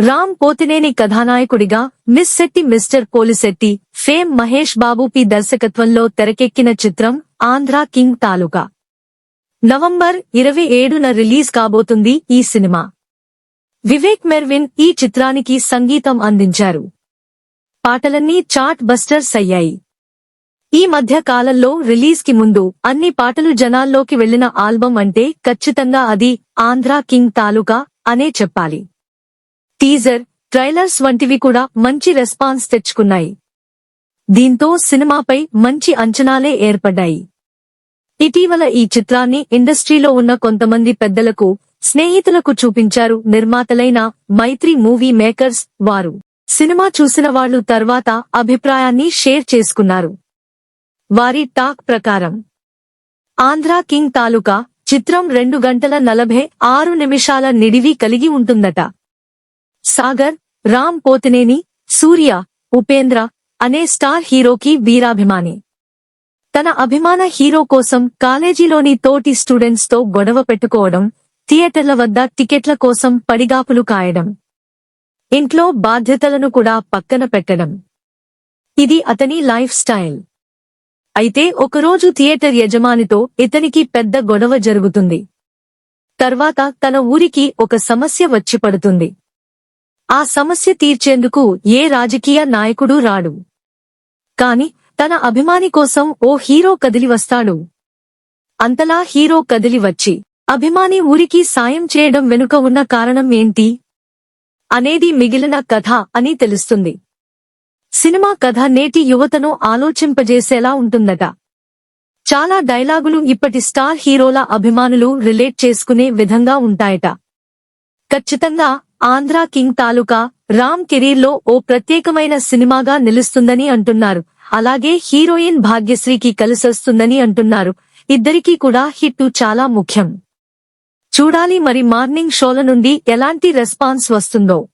రామ్ పోతినేని కథానాయకుడిగా miss Shetty mister Polishetty fame Mahesh Babu P దర్శకత్వంలో తెరకెక్కిన చిత్రం ఆంధ్రా కింగ్ తాలూకా. నవంబర్ ఇరవై ఏడున రిలీజ్ కాబోతుంది ఈ సినిమా. వివేక్ మెర్విన్ ఈ చిత్రానికి సంగీతం అందించారు. పాటలన్నీ చాట్ బస్టర్స్ అయ్యాయి. ఈ మధ్య కాలంలో రిలీజ్కి ముందు అన్ని పాటలు జనాల్లోకి వెళ్ళిన ఆల్బం అంటే ఖచ్చితంగా అది ఆంధ్రా కింగ్ తాలూకా అనే చెప్పాలి. టీజర్ ట్రైలర్స్ వంటివి కూడా మంచి రెస్పాన్స్ తెచ్చుకున్నాయి. దీంతో సినిమాపై మంచి అంచనాలే ఏర్పడ్డాయి. ఇటీవల ఈ చిత్రాన్ని ఇండస్ట్రీలో ఉన్న కొంతమంది పెద్దలకు స్నేహితులకు చూపించారు నిర్మాతలైన మైత్రి మూవీ మేకర్స్ వారు. సినిమా చూసిన వాళ్ళు తర్వాత అభిప్రాయాన్ని షేర్ చేసుకున్నారు. వారి టాక్ ప్రకారం ఆంధ్రా కింగ్ తాలూకా చిత్రం రెండు గంటల నలభై ఆరు నిమిషాల నిడివి కలిగి ఉంటుందట. సాగర్ రామ్ పోతినేని సూర్య ఉపేంద్ర అనే స్టార్ హీరోకి వీరాభిమాని. తన అభిమాన హీరో కోసం కాలేజీలోని తోటి స్టూడెంట్స్తో గొడవ పెట్టుకోవడం థియేటర్ల వద్ద టికెట్ల కోసం పడిగాపులు కాయడం. ఇంట్లో బాధ్యతలను కూడా పక్కన పెట్టడం. ఇది అతని లైఫ్ స్టైల్. అయితే ఒకరోజు థియేటర్ యజమానితో ఇతనికి పెద్ద గొడవ జరుగుతుంది. తర్వాత తన ఊరికి ఒక సమస్య వచ్చి పడుతుంది. ఆ సమస్య తీర్చేందుకు ఏ రాజకీయ నాయకుడు రాడు. కాని తన అభిమాని కోసం ఓ హీరో కదిలి వస్తాడు. అంతలా హీరో కదిలి వచ్చి అభిమాని ఊరికి సాయం చేయడం వెనుక ఉన్న కారణం ఏంటి? అనేది మిగిలిన కథ అని తెలుస్తుంది. సినిమా కథ నేటి యువతను ఆలోచింపజేసేలా ఉంటుందట. చాలా డైలాగులు ఇప్పటి స్టార్ హీరోల అభిమానులు రిలేట్ చేసుకునే విధంగా ఉంటాయట. ఖచ్చితంగా ఆంధ్రా కింగ్ తాలూకా రామ్ కెరీర్లో ఓ ప్రత్యేకమైన సినిమాగా నిలుస్తుందని అంటున్నారు. అలాగే హీరోయిన్ భాగ్యశ్రీకి కలిసొస్తుందని అంటున్నారు. ఇద్దరికీ కూడా హిట్ చాలా ముఖ్యం. చూడాలి మరి మార్నింగ్ షోల నుండి ఎలాంటి రెస్పాన్స్ వస్తుందో.